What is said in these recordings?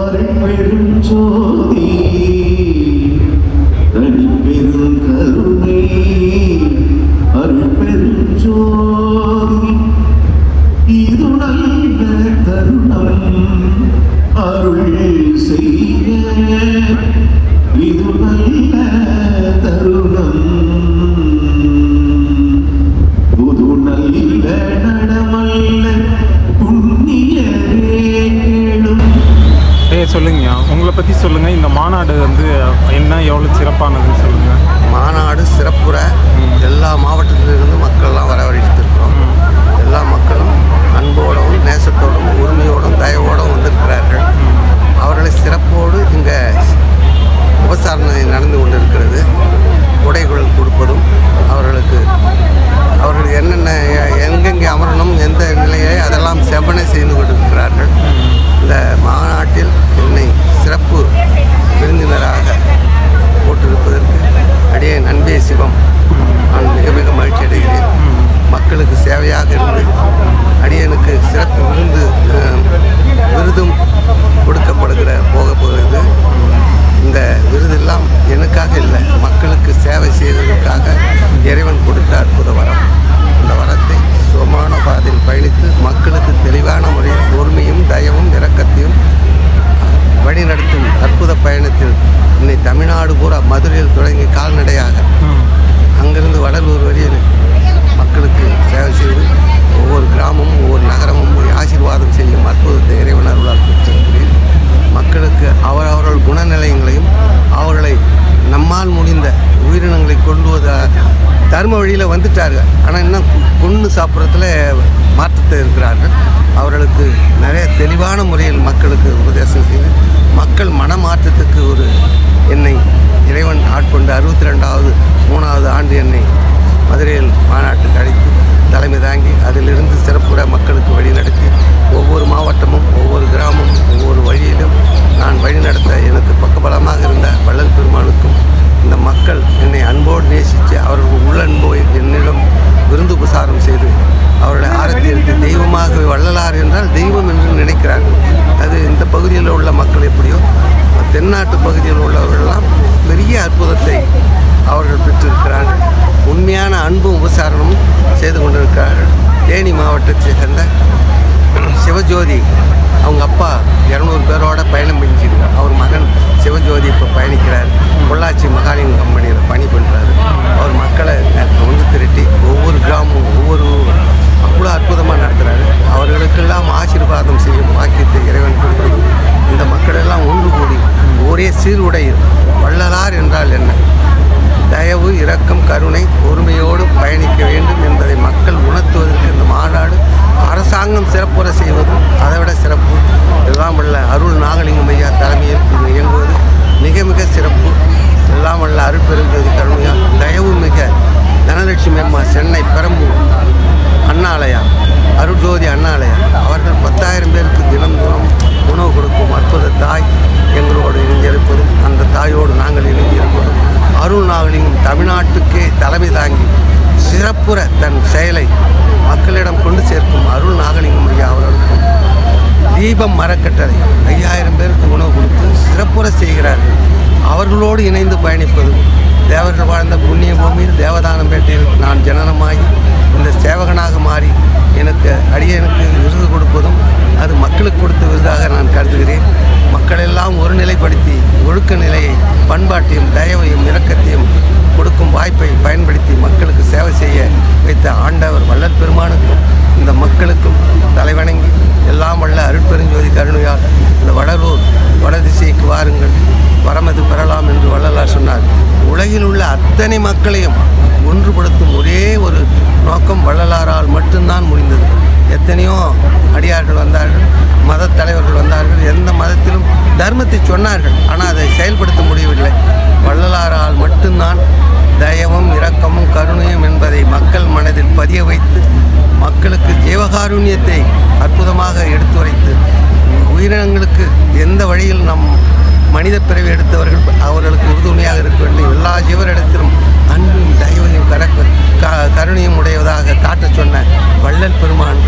அருட்பெருஞ்சோதி தனிப்பெரும் கருணை அருட்பெருஞ்சோதி இது நல்ல தருணம் அருள் செய்ய சிறப்பானதுன்னு சொல்லுங்கள் மாநாடு சிறப்புற எல்லா மாவட்ட மக்கள்லாம் வரவழைத்திருக்கிறோம் எல்லா மக்களும் அன்போடும் நேசத்தோடும் உரிமையோடும் தயவோடும் வந்திருக்கிறார்கள் அவர்களை சிறப்போடு இங்கே உபசாரணை நடந்து கொண்டிருக்கிறது உடைகள் கொடுப்பதும் அவர்களுக்கு அவர்கள் என்னென்ன எ- எங்கெங்கே அமரணும் எந்த நிலையை அதெல்லாம் செவ்வனை செய்து கொண்டிருக்கிறார்கள் இந்த மாநாட்டில் என்னை சிறப்பு விருந்தினராக போட்டிருப்பதற்கு அடியே நன்பே சிவம் நான் மிக மிக மகிழ்ச்சி அடைகிறேன் மக்களுக்கு சேவையாக இருந்து அடியனுக்கு சிறப்பு விருந்து அஹ், விருதும் கொடுக்கப்படுகிற போக போகிறது இந்த விருதெல்லாம் எனக்காக இல்லை மக்களுக்கு சேவை செய்வதற்காக இறைவன் கொடுத்த அற்புத வரம் இந்த வரத்தை சுகமான பாதையில் பயணித்து மக்களுக்கு தெளிவான முறையில் பொறுமையும் தயவும் இரக்கத்தையும் வழிநடத்தும் அற்புத பயணத்தில் இன்னை தமிழ்நாடு பூரா மதுரையில் தொடங்கி கால்நடையாக அங்கிருந்து வடலூர் வரையில் மக்களுக்கு சேவை செய்து ஒவ்வொரு கிராமமும் ஒவ்வொரு நகரமும் போய் ஆசீர்வாதம் செய்யும் அற்புதத்தை இறைவன் அருளால் பெற்றிருக்கிறேன் மக்களுக்கு அவரவர்கள் குணநிலையங்களையும் அவர்களை நம்மால் முடிந்த உயிரினங்களை கொண்டு வத தர்ம வழியில் வந்துட்டார்கள் ஆனால் இன்னும் கொண்டு சாப்பிட்றதுல மாற்றத்தை இருக்கிறார்கள் அவர்களுக்கு நிறைய தெளிவான முறையில் மக்களுக்கு உபதேசம் செய்து மக்கள் மனமாற்றத்துக்கு ஒரு என்னை இறைவன் ஆட்கொண்டு அறுபத்தி ரெண்டாவது மூணாவது ஆண்டு என்னை மதுரையில் மாநாட்டுக்கு அழைத்து தலைமை தாங்கி அதிலிருந்து சிறப்புற மக்களுக்கு வழிநடத்தி ஒவ்வொரு மாவட்டமும் ஒவ்வொரு கிராமமும் ஒவ்வொரு வழியிலும் நான் வழிநடத்த எனக்கு தேனி மாவட்டத்தை சேர்ந்த சிவஜோதி. அவங்க அப்பா இரநூறு பேரோட பயணம் பண்ணிச்சிருக்கார் அவர் மகன் சிவஜோதி இப்போ பயணிக்கிறார். பொள்ளாச்சி மகாலிங் கம்பெனியில் பணி பண்ணுறாரு அவர் மக்களை ஒன்று திரட்டி ஒவ்வொரு கிராமமும் ஒவ்வொரு அவ்வளோ அற்புதமாக நடத்துகிறாரு அவர்களுக்கெல்லாம் ஆசீர்வாதம் செய்யும் வாக்கியத்தை இறைவன் கொடுத்தது இந்த மக்கள் எல்லாம் ஒன்று கூடி ஒரே சீருடையில் வள்ளலார் என்றால் என்ன தயவு இரக்கம் கருணை பொறுமையோடு பயணிக்க வேண்டும் என்பதை மக்கள் உணர்த்துவதற்கு இந்த மாநாடு அரசாங்கம் சிறப்புற செய்வதும் அதைவிட சிறப்பு எல்லாம் வல்ல அருள் நாகலிங்கம் ஐயா தலைமையில் இது இயங்குவது மிக மிக சிறப்பு எல்லாம் வல்ல அருட்பெருஞ்சோதி கருணையால் தயவு மிக தனலட்சுமி அம்மா சென்னை பெரம்பூர் அண்ணாலயா அருட்ஜோதி அண்ணாலயா அவர்கள் பத்தாயிரம் பேருக்கு தினந்தோறும் உணவு கொடுக்கும் அற்புத தாய் எங்களோடு இணைந்திருப்பதும் அந்த தாயோடு நாங்கள் இணைந்திருப்பதும் அருள் நாகலிங்கம் தமிழ்நாட்டுக்கே தலைமை தாங்கி சிறப்புற தன் செயலை மக்களிடம் கொண்டு சேர்க்கும் அருள் நாகலிங்கம் அவர்களுக்கும் தீபம் மரக்கட்டளை ஐயாயிரம் பேருக்கு உணவு கொடுத்து சிறப்புற செய்கிறார்கள். அவர்களோடு இணைந்து பயணிப்பதும் தேவர்கள் வாழ்ந்த புண்ணிய பூமியில் தேவதானம்பேட்டையில் நான் ஜனனமாகி இந்த சேவகனாக மாறி எனக்கு அடியனுக்கு விருது கொடுப்பதும் அது மக்களுக்கு கொடுத்த விருதாக நான் கருதுகிறேன். மக்களெல்லாம் ஒருநிலைப்படுத்தி ஒழுக்க நிலையை பண்பாட்டையும் தயவையும் இரக்கத்தையும் வாய்ப்பை பயன்படுத்தி மக்களுக்கு சேவை செய்ய வைத்த ஆண்டவர் வல்லற் பெருமானுக்கும் இந்த மக்களுக்கும் தலைவணங்கி எல்லாம் வல்ல அருட்பெருஞ்சோதி கருணையால் இந்த வடலூர் வடதிசைக்கு வாருங்கள். வரமது பெறலாம் என்று வள்ளலார் சொன்னார். உலகில் உள்ள அத்தனை மக்களையும் ஒன்றுபடுத்தும் ஒரே ஒரு நோக்கம் வள்ளலாரால் மட்டும்தான் முடிந்தது. எத்தனையோ அடியார்கள் வந்தார்கள் மத தலைவர்கள் வந்தார்கள் எந்த மதத்திலும் தர்மத்தை சொன்னார்கள் ஆனால் அதை செயல்படுத்த முடியவில்லை. வள்ளலாரால் மட்டும் மக்களுக்கு அற்புதமாக அற்புதமாக எடுத்துரைத்து உயிரினங்களுக்கு எந்த வழியில் நம் மனித பிறவி எடுத்தவர்கள் அவர்களுக்கு உறுதுணையாக இருக்க வேண்டும். எல்லா ஜீவரிடத்திலும் அன்பும் தயவையும் கரக்க க கருணையும் உடையவதாக காட்டச் சொன்ன வள்ளல் பெருமான்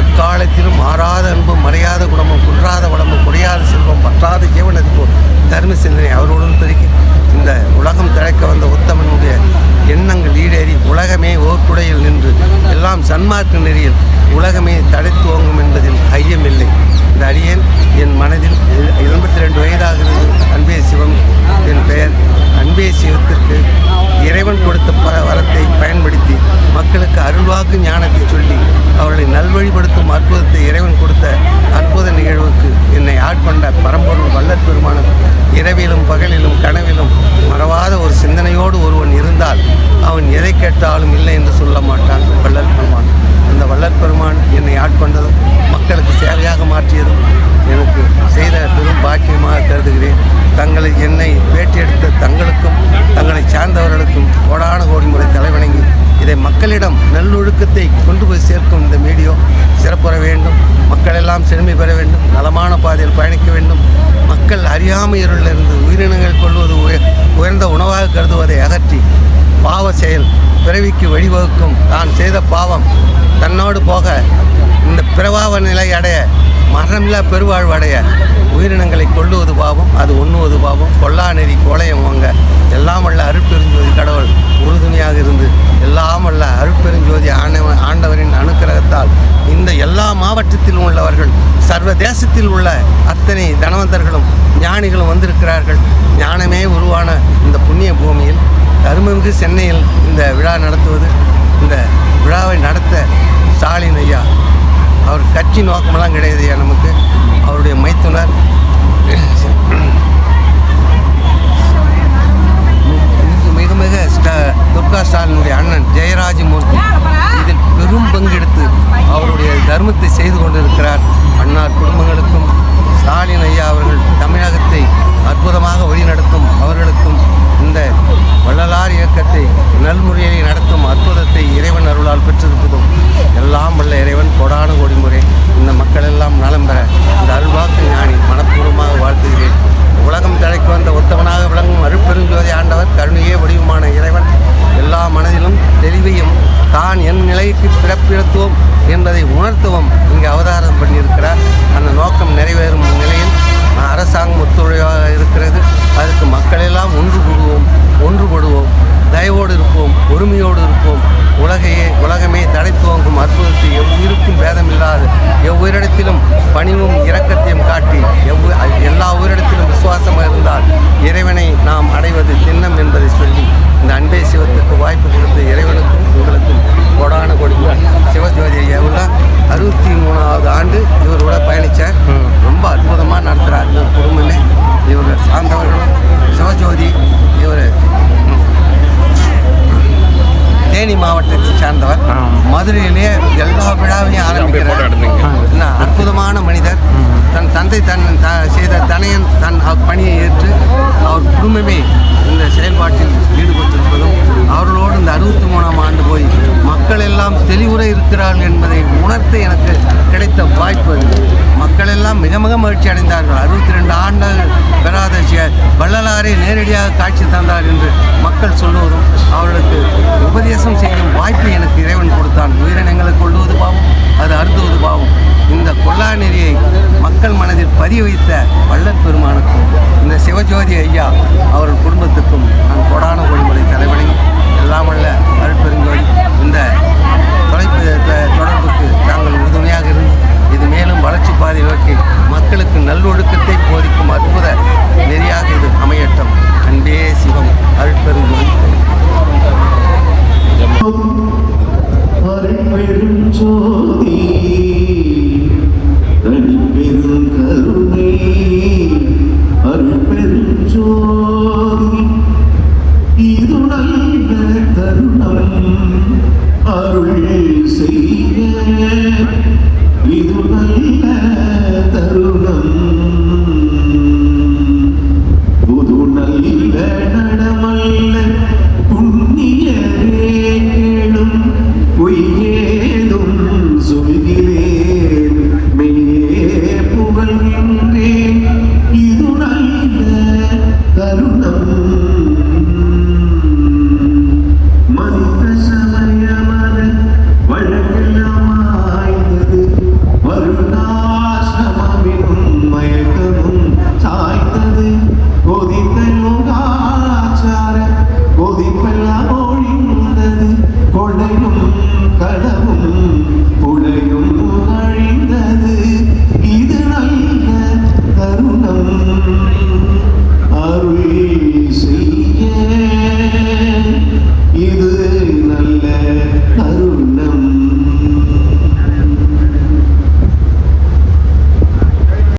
எக்காலத்திலும் மாறாத அன்பும் மறையாத குணமும் குன்றாத உடம்பும் குறையாத செல்வம் பற்றாத ஜீவனது தர்ம சிந்தனை அவர்களுடன் பெருகி இந்த உலகம் திறக்க வந்த உத்தமனுடைய எண்ணங்கள் ஈடேறி உலகமே ஓர்குடையில் நின்று எல்லாம் சன்மார்க்க நெறியில் உலகமே தழைத்துவங்கும் என்பதில் ஐயமில்லை. இந்த அடியேன் என் மனதில் எண்பத்தி ரெண்டு வயதாகிறது. அன்பே சிவம் என் பெயர். அன்பே சிவத்திற்கு இறைவன் கொடுத்த ப வரத்தை பயன்படுத்தி மக்களுக்கு அருள்வாக்கு ஞானத்தை சொல்லி அவர்களை நல்வழிப்படுத்தும் அற்புதத்தை இறைவன் கொடுத்த அற்புத நிகழ்வுக்கு என்னை ஆட்கொண்ட பரம்பொருள் வல்லற்பெருமானம் இரவிலும் பகலிலும் கனவிலும் அவன் கேட்டாலும் இல்லை என்று சொல்ல மாட்டான் வள்ளல் பெருமான். அந்த வள்ளல் பெருமான் என்னை ஆட்கொண்டதும் மக்களுக்கு சேவையாக மாற்றியதும் எனக்கு செய்த பெரும் பாக்கியமாக கருதுகிறேன். தங்களை என்னை பேட்டியெடுத்த தங்களுக்கும் தங்களை சார்ந்தவர்களுக்கும் கோடான கோடி முறை தலைவணங்கி இதை மக்களிடம் நல்லொழுக்கத்தை கொண்டு போய் சேர்க்கும் இந்த மீடியோ சிறப்புற வேண்டும். மக்கள் எல்லாம் செழுமை பெற வேண்டும். நலமான பாதையில் பயணிக்க வேண்டும். மக்கள் அறியாமை இருளிலிருந்து உயிரினங்கள் கொள்வது உய- உயர்ந்த உணவாக கருதுவதை அகற்றி பாவ செயல் பிறவிக்கு வழிவகுக்கும். தான் செய்த பாவம் தன்னோடு போக இந்த பிறவாவ நிலை அடைய மரணமில்லா பெருவாழ்வு அடைய உயிரினங்களை கொள்ளுவது பாவம் அது உண்ணுவது பாவம். கொல்லா நெறி கோளையம் வாங்க எல்லாம் வல்ல அருட்பெருஞ்சோதி கடவுள் உறுதுணையாக இருந்து எல்லாம் வல்ல அருட்பெருஞ்சோதி ஆண்டவ ஆண்டவரின் அனுக்கிரகத்தால் இந்த எல்லா மாவட்டத்திலும் உள்ளவர்கள் சர்வதேசத்தில் உள்ள அத்தனை தனவந்தர்களும் ஞானிகளும் வந்திருக்கிறார்கள். ஞான உருவான இந்த புண்ணிய பூமியில் அருள்மிகு சென்னையில் இந்த விழா நடத்துவது இந்த விழாவை நடத்த ஸ்டாலின் ஐயா அவர் கட்சி நோக்கமெல்லாம் கிடையாது ஐயா நமக்கு. அவருடைய மைத்துனர். மிக மிக ஸ்டா துர்கா ஸ்டாலினுடைய அண்ணன் ஜெய தந்தை தன் த- செய்த தனையன் தன் பணியை ஏற்று அவர் குடும்பமே இந்த செயல்பாட்டில் ஈடுபட்டிருப்பதும் அவர்களோடு இந்த அறுபத்தி மூணாம் ஆண்டு போய் மக்கள் எல்லாம் தெளிவுற இருக்கிறார்கள் என்பதை உணர்த்த எனக்கு கிடைத்த வாய்ப்பு மக்கள் எல்லாம் மிக மிக மகிழ்ச்சி அடைந்தார்கள். அறுபத்தி ரெண்டு ஆண்டுகள் வள்ளலாரை நேரடியாக காட்சி தந்தார் என்று மக்கள் சொல்லுவதும் அவர்களுக்கு உபதேசம் செய்யும் வாய்ப்பு எனக்கு இறைவன் கொடுத்தான். உயிரினங்களை கொள்வது பாவம் அது அறுத்துவது பாவம். இந்த கொல்லா நெறியை மக்கள் மனதில் பதிய வைத்த வள்ளல் பெருமானுக்கும் இந்த சிவஜோதி ஐயா அவர்கள் குடும்பத்துக்கும் நான் கொடான கொள்முறை தலைவனையும் প্রতি